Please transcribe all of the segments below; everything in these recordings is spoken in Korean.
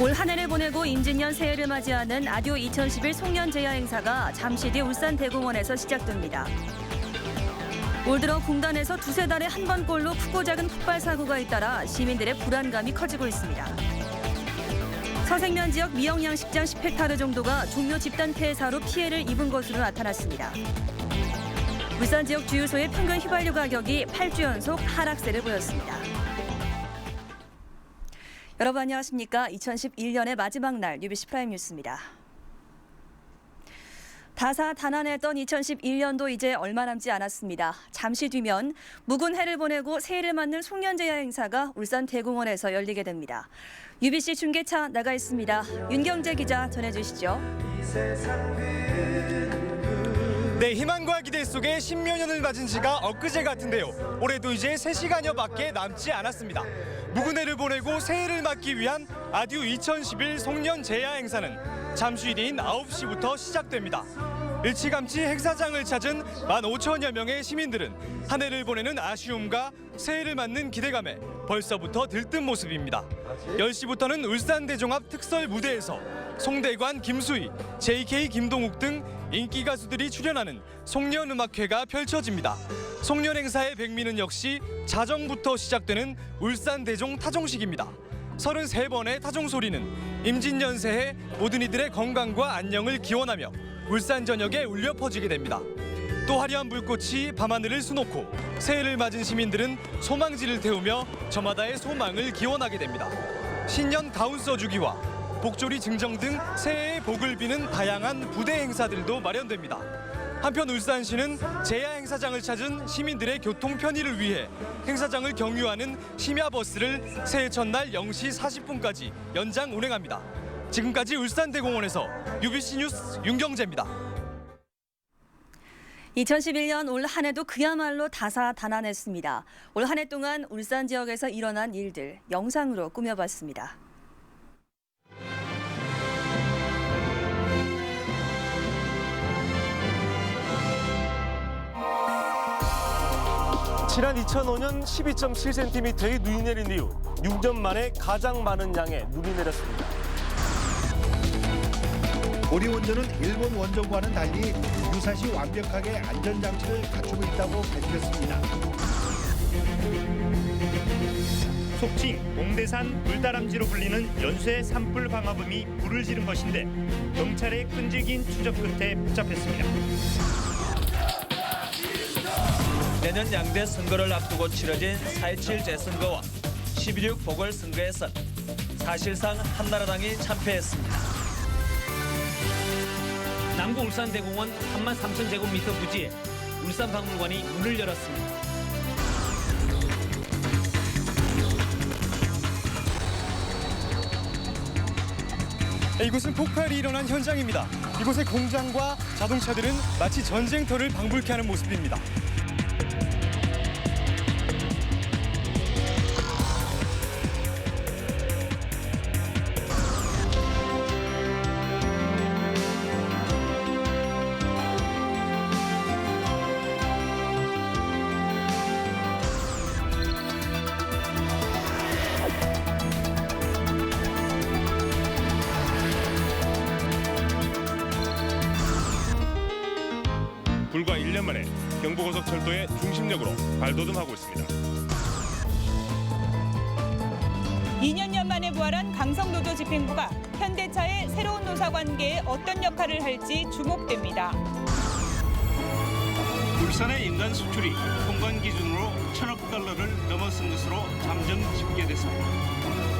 올 한 해를 보내고 임진년 새해를 맞이하는 아디오 2011 송년제야 행사가 잠시 뒤 울산 대공원에서 시작됩니다. 올 들어 공단에서 두세 달에 한 번꼴로 크고 작은 폭발 사고가 잇따라 시민들의 불안감이 커지고 있습니다. 서생면 지역 미영양식장 10헥타르 정도가 종묘 집단 폐사로 피해를 입은 것으로 나타났습니다. 울산 지역 주유소의 평균 휘발유 가격이 8주 연속 하락세를 보였습니다. 여러분 안녕하십니까? 2011년의 마지막 날 UBC 프라임 뉴스입니다. 다사다난했던 2011년도 이제 얼마 남지 않았습니다. 잠시 뒤면 묵은 해를 보내고 새해를 맞는 송년제야 행사가 울산 대공원에서 열리게 됩니다. UBC 중계차 나가 있습니다. 윤경재 기자 전해주시죠. 네, 희망과 기대 속에 십몇 년을 맞은 지가 엊그제 같은데요. 올해도 이제 3시간여밖에 남지 않았습니다. 묵은 해를 보내고 새해를 맞기 위한 아듀 2011 송년 제야 행사는 잠시 뒤인 9시부터 시작됩니다. 일찌감치 행사장을 찾은 15,000여 명의 시민들은 한 해를 보내는 아쉬움과 새해를 맞는 기대감에 벌써부터 들뜬 모습입니다. 10시부터는 울산대종합 특설 무대에서 송대관, 김수희, JK 김동욱 등 인기 가수들이 출연하는 송년음악회가 펼쳐집니다. 송년 행사의 백미는 역시 자정부터 시작되는 울산 대종 타종식입니다. 33번의 타종 소리는 임진년 새해 모든 이들의 건강과 안녕을 기원하며 울산 전역에 울려 퍼지게 됩니다. 또 화려한 불꽃이 밤하늘을 수놓고 새해를 맞은 시민들은 소망지를 태우며 저마다의 소망을 기원하게 됩니다. 신년 가운 써주기와 복조리 증정 등 새해의 복을 비는 다양한 부대 행사들도 마련됩니다. 한편 울산시는 제야 행사장을 찾은 시민들의 교통 편의를 위해 행사장을 경유하는 심야버스를 새해 첫날 0시 40분까지 연장 운행합니다. 지금까지 울산대공원에서 UBC 뉴스 윤경재입니다. 2011년 올 한 해도 그야말로 다사다난했습니다. 올 한 해 동안 울산 지역에서 일어난 일들 영상으로 꾸며봤습니다. 지난 2005년 12.7cm의 눈이 내린 이후 6년 만에 가장 많은 양의 눈이 내렸습니다. 고리 원전은 일본 원전과는 달리 유사시 완벽하게 안전 장치를 갖추고 있다고 밝혔습니다. 속칭 동대산 불다람쥐로 불리는 연쇄 산불 방화범이 불을 지른 것인데 경찰의 끈질긴 추적 끝에 붙잡혔습니다. 내년 양대 선거를 앞두고 치러진 4.27 재선거와 12.6 보궐선거에선 사실상 한나라당이 참패했습니다. 남구 울산대공원 3만 3천 제곱미터 부지에 울산박물관이 문을 열었습니다. 이곳은 폭발이 일어난 현장입니다. 이곳의 공장과 자동차들은 마치 전쟁터를 방불케 하는 모습입니다. 고속철도의 중심역으로 발돋움하고 있습니다. 2년여 만에 부활한 강성노조 집행부가 현대차의 새로운 노사 관계에 어떤 역할을 할지 주목됩니다. 울산의 인간 수출이 통관 기준으로 천억 달러를 넘어선 것으로 잠정 집계됐습니다.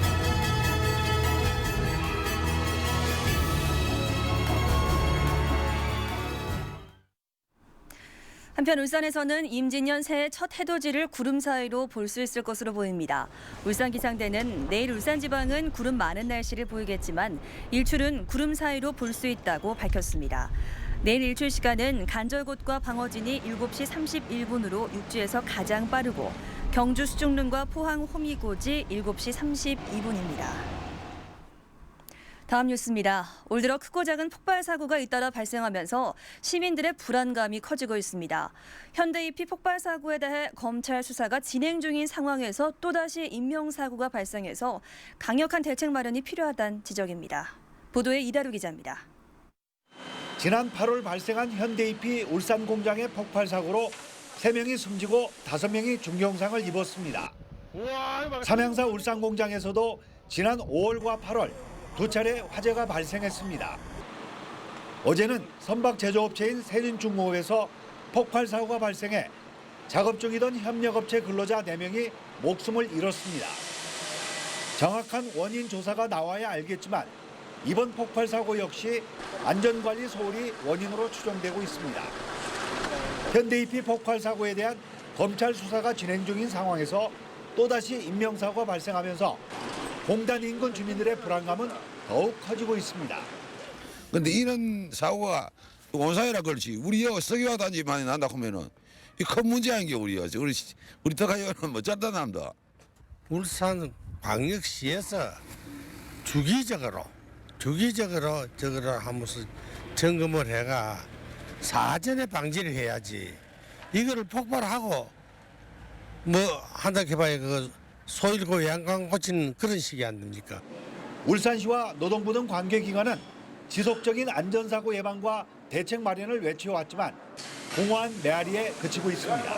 한편 울산에서는 임진년 새해 첫 해돋이를 구름 사이로 볼 수 있을 것으로 보입니다. 울산 기상대는 내일 울산 지방은 구름 많은 날씨를 보이겠지만 일출은 구름 사이로 볼 수 있다고 밝혔습니다. 내일 일출 시간은 간절곶과 방어진이 7시 31분으로 육지에서 가장 빠르고 경주 수중릉과 포항 호미곶이 7시 32분입니다. 다음 뉴스입니다. 올 들어 크고 작은 폭발 사고가 잇따라 발생하면서 시민들의 불안감이 커지고 있습니다. 현대이피 폭발 사고에 대해 검찰 수사가 진행 중인 상황에서 또다시 인명 사고가 발생해서 강력한 대책 마련이 필요하다는 지적입니다. 보도에 이다루 기자입니다. 지난 8월 발생한 현대이피 울산 공장의 폭발 사고로 3명이 숨지고 5명이 중경상을 입었습니다. 삼양사 울산 공장에서도 지난 5월과 8월 두 차례 화재가 발생했습니다. 어제는 선박 제조업체인 세진중공업에서 폭발 사고가 발생해 작업 중이던 협력업체 근로자 4명이 목숨을 잃었습니다. 정확한 원인 조사가 나와야 알겠지만 이번 폭발 사고 역시 안전관리 소홀이 원인으로 추정되고 있습니다. 현대이피 폭발 사고에 대한 검찰 수사가 진행 중인 상황에서 또다시 인명사고가 발생하면서 공단 인근 주민들의 불안감은 더욱 커지고 있습니다. 근데 이런 사고가 원상이라 그렇지 우리 여 석유화 단지 많이 난다 하면은 이 큰 문제 아닌 게 우리 여 우리 시- 우리 터가요는 뭐 쩔다 남다. 울산 광역시에서 주기적으로 주기적으로 저거를 하면서 점검을 해가 사전에 방지를 해야지 이거를 폭발하고 뭐 한다 해봐야 그 소일고 고치는 그런 식이 안 됩니까? 울산시와 노동부 등 관계기관은 지속적인 안전사고 예방과 대책 마련을 외쳐왔지만 공허한 메아리에 그치고 있습니다.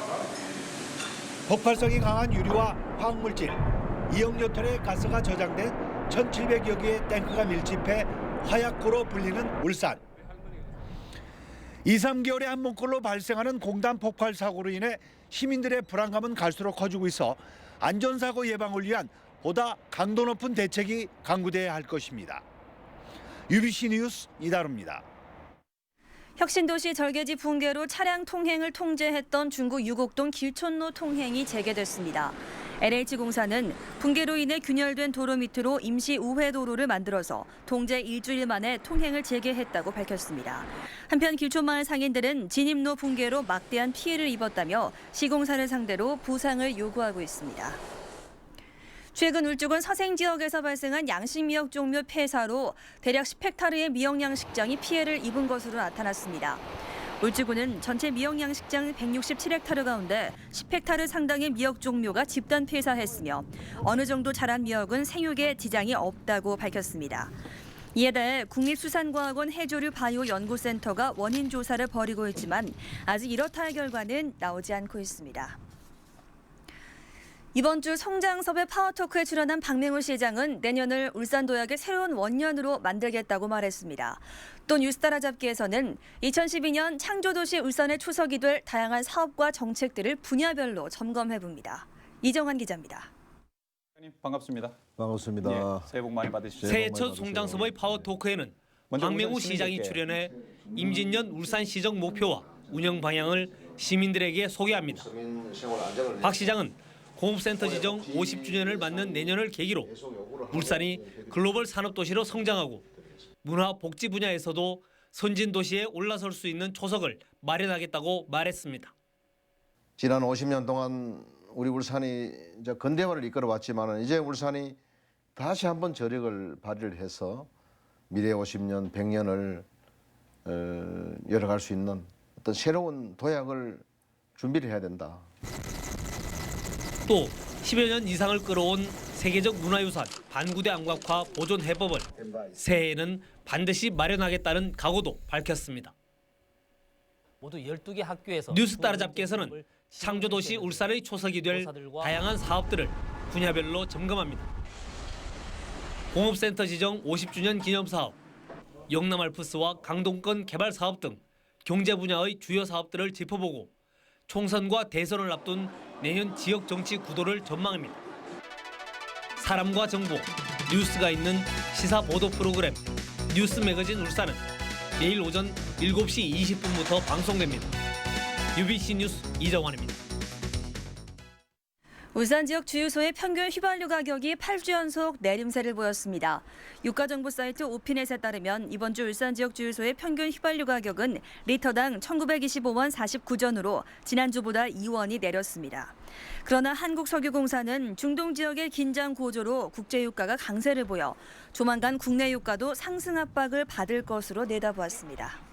폭발성이 강한 유리와 화학물질, 2억 톤의 가스가 저장된 1,700여 개의 탱크가 밀집해 화약고로 불리는 울산. 2, 3개월에 한 번꼴로 발생하는 공단 폭발 사고로 인해 시민들의 불안감은 갈수록 커지고 있어 안전사고 예방을 위한 보다 강도 높은 대책이 강구돼야 할 것입니다. UBC 뉴스 이다루입니다. 혁신도시 절개지 붕괴로 차량 통행을 통제했던 중구 유곡동 길촌로 통행이 재개됐습니다. LH공사는 붕괴로 인해 균열된 도로 밑으로 임시 우회 도로를 만들어서 통제 일주일 만에 통행을 재개했다고 밝혔습니다. 한편 길촌마을 상인들은 진입로 붕괴로 막대한 피해를 입었다며 시공사를 상대로 보상을 요구하고 있습니다. 최근 울주군 서생 지역에서 발생한 양식 미역 종묘 폐사로 대략 10헥타르의 미역 양식장이 피해를 입은 것으로 나타났습니다. 울주군은 전체 미역 양식장 167헥타르 가운데 10헥타르 상당의 미역 종묘가 집단 폐사했으며 어느 정도 자란 미역은 생육에 지장이 없다고 밝혔습니다. 이에 대해 국립수산과학원 해조류 바이오 연구센터가 원인 조사를 벌이고 있지만 아직 이렇다 할 결과는 나오지 않고 있습니다. 이번 주 성장섭의 파워토크에 출연한 박맹호 시장은 내년을 울산도약의 새로운 원년으로 만들겠다고 말했습니다. 또 뉴스 따라잡기에서는 2012년 창조도시 울산의 초석이 될 다양한 사업과 정책들을 분야별로 점검해봅니다. 이정환 기자입니다. 반갑습니다. 반갑습니다. 예, 새해 복 많이 받으시죠. 새해 첫 송장섭의 파워 토크에는 먼저 박명우 울산 시장이 출연해 임진년 울산 시정 목표와 운영 방향을 시민들에게 소개합니다. 박 시장은 공업센터 지정 50주년을 맞는 내년을 계기로 울산이 글로벌 산업도시로 성장하고 문화 복지 분야에서도 선진 도시에 올라설 수 있는 초석을 마련하겠다고 말했습니다. 지난 50년 동안 우리 울산이 이제 근대화를 이끌어 왔지만은 이제 울산이 다시 한번 저력을 발휘를 해서 미래 50년, 100년을 어, 열어갈 수 있는 어떤 새로운 도약을 준비를 해야 된다. 또 10여 년 이상을 끌어온 세계적 문화유산 반구대 암각화 보존 해법을 새해에는 반드시 마련하겠다는 각오도 밝혔습니다. 모두 12개 학교에서 뉴스 따라잡기에서는 창조도시 울산의 초석이 될 다양한 사업들을 분야별로 점검합니다. 공업센터 지정 50주년 기념사업, 영남알프스와 강동권 개발 사업 등 경제 분야의 주요 사업들을 짚어보고 총선과 대선을 앞둔 내년 지역 정치 구도를 전망합니다. 사람과 정보, 뉴스가 있는 시사 보도 프로그램 뉴스 매거진 울산은 내일 오전 7시 20분부터 방송됩니다. UBC 뉴스 이정환입니다. 울산 지역 주유소의 평균 휘발유 가격이 8주 연속 내림세를 보였습니다. 유가 정보 사이트 오피넷에 따르면 이번 주 울산 지역 주유소의 평균 휘발유 가격은 리터당 1,925원 49전으로 지난주보다 2원이 내렸습니다. 그러나 한국석유공사는 중동 지역의 긴장 고조로 국제 유가가 강세를 보여 조만간 국내 유가도 상승 압박을 받을 것으로 내다보았습니다.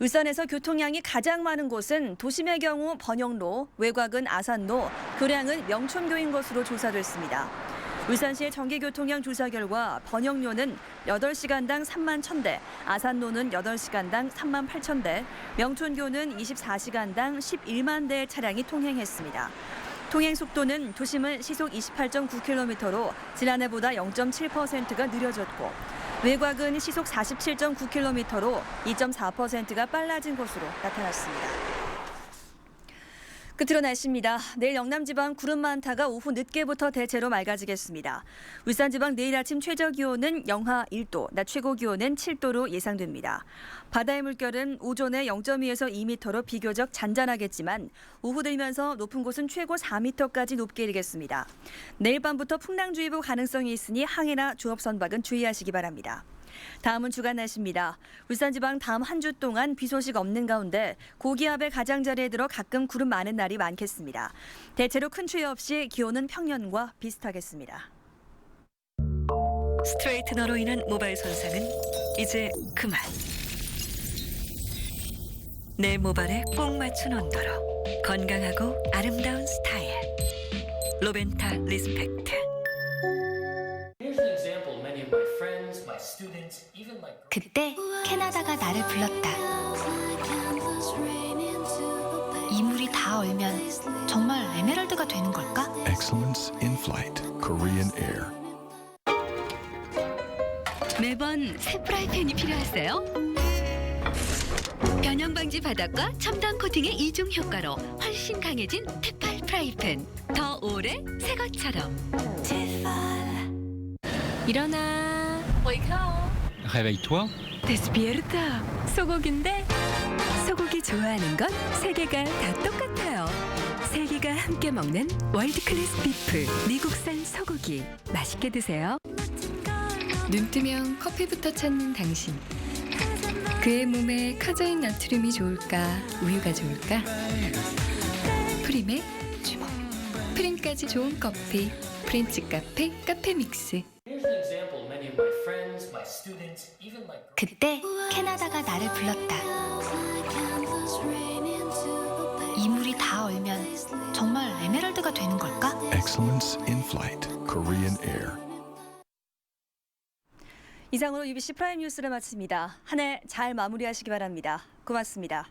울산에서 교통량이 가장 많은 곳은 도심의 경우 번영로, 외곽은 아산로, 교량은 명촌교인 것으로 조사됐습니다. 울산시의 정기교통량 조사 결과 번영로는 8시간당 3만 1,000대, 아산로는 8시간당 3만 8,000대, 명촌교는 24시간당 11만 대의 차량이 통행했습니다. 통행 속도는 도심은 시속 28.9km로 지난해보다 0.7%가 느려졌고 외곽은 시속 47.9km로 2.4%가 빨라진 것으로 나타났습니다. 끝으로 날씨입니다. 내일 영남지방 구름 많다가 오후 늦게부터 대체로 맑아지겠습니다. 울산지방 내일 아침 최저 기온은 영하 1도, 낮 최고 기온은 7도로 예상됩니다. 바다의 물결은 오전에 0.2에서 2m로 비교적 잔잔하겠지만 오후 들면서 높은 곳은 최고 4m까지 높게 일겠습니다. 내일 밤부터 풍랑주의보 가능성이 있으니 항해나 조업 선박은 주의하시기 바랍니다. 다음은 주간 날씨입니다. 울산 지방 다음 한 주 동안 비 소식 없는 가운데 고기압의 가장자리에 들어 가끔 구름 많은 날이 많겠습니다. 대체로 큰 추위 없이 기온은 평년과 비슷하겠습니다. 스트레이트너로 인한 모발 손상은 이제 그만. 내 모발에 꼭 맞춘 온도로 건강하고 아름다운 스타일. 로벤타 리스펙트. 그때 캐나다가 나를 불렀다. 이물이 다 얼면 정말 에메랄드가 되는 걸까? Excellence in Flight, Korean Air. 매번 새 프라이팬이 필요하세요? 변형 방지 바닥과 첨단 코팅의 이중 효과로 훨씬 강해진 테팔 프라이팬. 더 오래 새 것처럼. 일어나. Réveille-toi. 데 스피에르타. 소고기인데 소고기 좋아하는 건세 개가 다 똑같아요. 세 개가 함께 먹는 월드 클래스 비프 미국산 소고기 맛있게 드세요. 눈 뜨면 커피부터 찾는 당신. 그의 몸에 카제인 나트륨이 좋을까, 우유가 좋을까? 프림의 주먹. 프림까지 좋은 커피. 프렌치 카페, 카페 믹스. 그때 캐나다가 나를 불렀다. 이물이 다 얼면 정말 에메랄드가 되는 걸까? Excellence in Flight, Korean Air. 이상으로 UBC 프라임 뉴스를 마칩니다. 한 해 잘 마무리하시기 바랍니다. 고맙습니다.